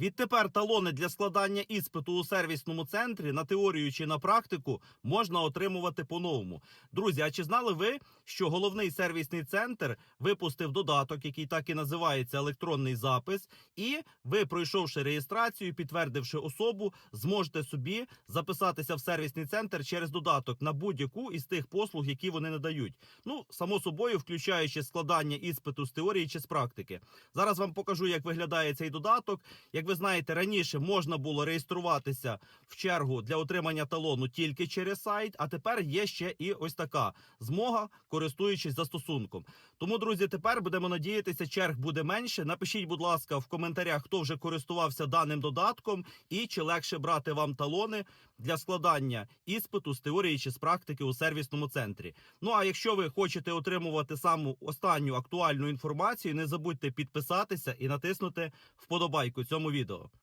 Відтепер талони для складання іспиту у сервісному центрі на теорію чи на практику можна отримувати по-новому. Друзі, а чи знали ви, що головний сервісний центр випустив додаток, який так і називається електронний запис, і ви, пройшовши реєстрацію, підтвердивши особу, зможете собі записатися в сервісний центр через додаток на будь-яку із тих послуг, які вони надають. Ну, само собою, включаючи складання іспиту з теорії чи з практики. Зараз вам покажу, як виглядає цей додаток. Як ви знаєте, раніше можна було реєструватися в чергу для отримання талону тільки через сайт, а тепер є ще і ось така змога, користуючись застосунком. Тому, друзі, тепер будемо надіятися, черг буде менше. Напишіть, будь ласка, в коментарях, хто вже користувався даним додатком, і чи легше брати вам талони для складання іспиту з теорії чи з практики у сервісному центрі. Ну а якщо ви хочете отримувати саму останню актуальну інформацію, не забудьте підписатися і натиснути вподобайку цьому відео.